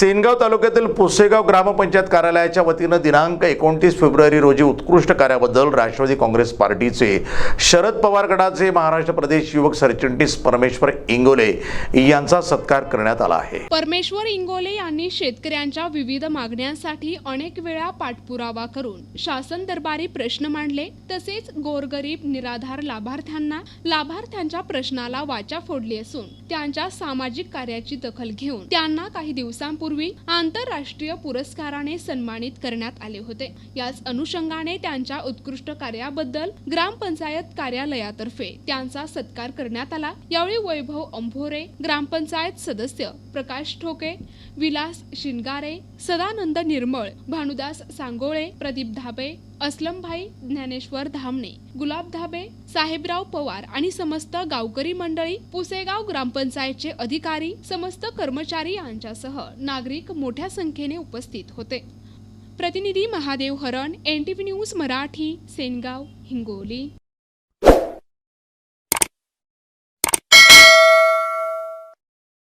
सेनगाव तालुक्यातील पुसेगाव ग्रामपंचायत कार्यालयाच्या वतीनं दिनांक एकोणतीस फेब्रुवारी रोजी उत्कृष्ट कार्याबद्दल राष्ट्रवादी काँग्रेस पार्टीचे शरद पवार गटाचे महाराष्ट्र प्रदेश युवक सरचिटणीस परमेश्वर इंगोले यांचा सत्कार करण्यात आला आहे. परमेश्वर इंगोले यांनी शेतकऱ्यांच्या विविध मागण्यांसाठी अनेक वेळा पाठपुरावा करून शासन दरबारी प्रश्न मांडले. तसेच गोरगरीब निराधार लाभार्थ्यांना लाभार्थ्यांच्या प्रश्नाला वाचा फोडली असून त्यांच्या सामाजिक कार्याची दखल घेऊन त्यांना काही दिवसांपूर्वी आंतरराष्ट्रीय पुरस्काराने सन्मानित करण्यात आले होते. याच अनुषंगाने त्यांच्या उत्कृष्ट कार्याबद्दल ग्रामपंचायत कार्यालयातर्फे त्यांचा सत्कार करण्यात आला. यावेळी वैभव अंभोरे ग्रामपंचायत सदस्य प्रकाश ठोके विलास शिनगारे सदानंद निर्मळ भानुदास सांगोळे प्रदीप धाबे असलमभाई ज्ञानेश्वर धामणे गुलाब धाबे साहेबराव पवार आणि समस्त गावकरी मंडळी पुसेगाव ग्रामपंचायतचे अधिकारी समस्त कर्मचारी यांच्यासह नागरिक मोठ्या संख्येने उपस्थित होते. प्रतिनिधी Mahadev Haran N T V news Marathi Sengaon Hingoli.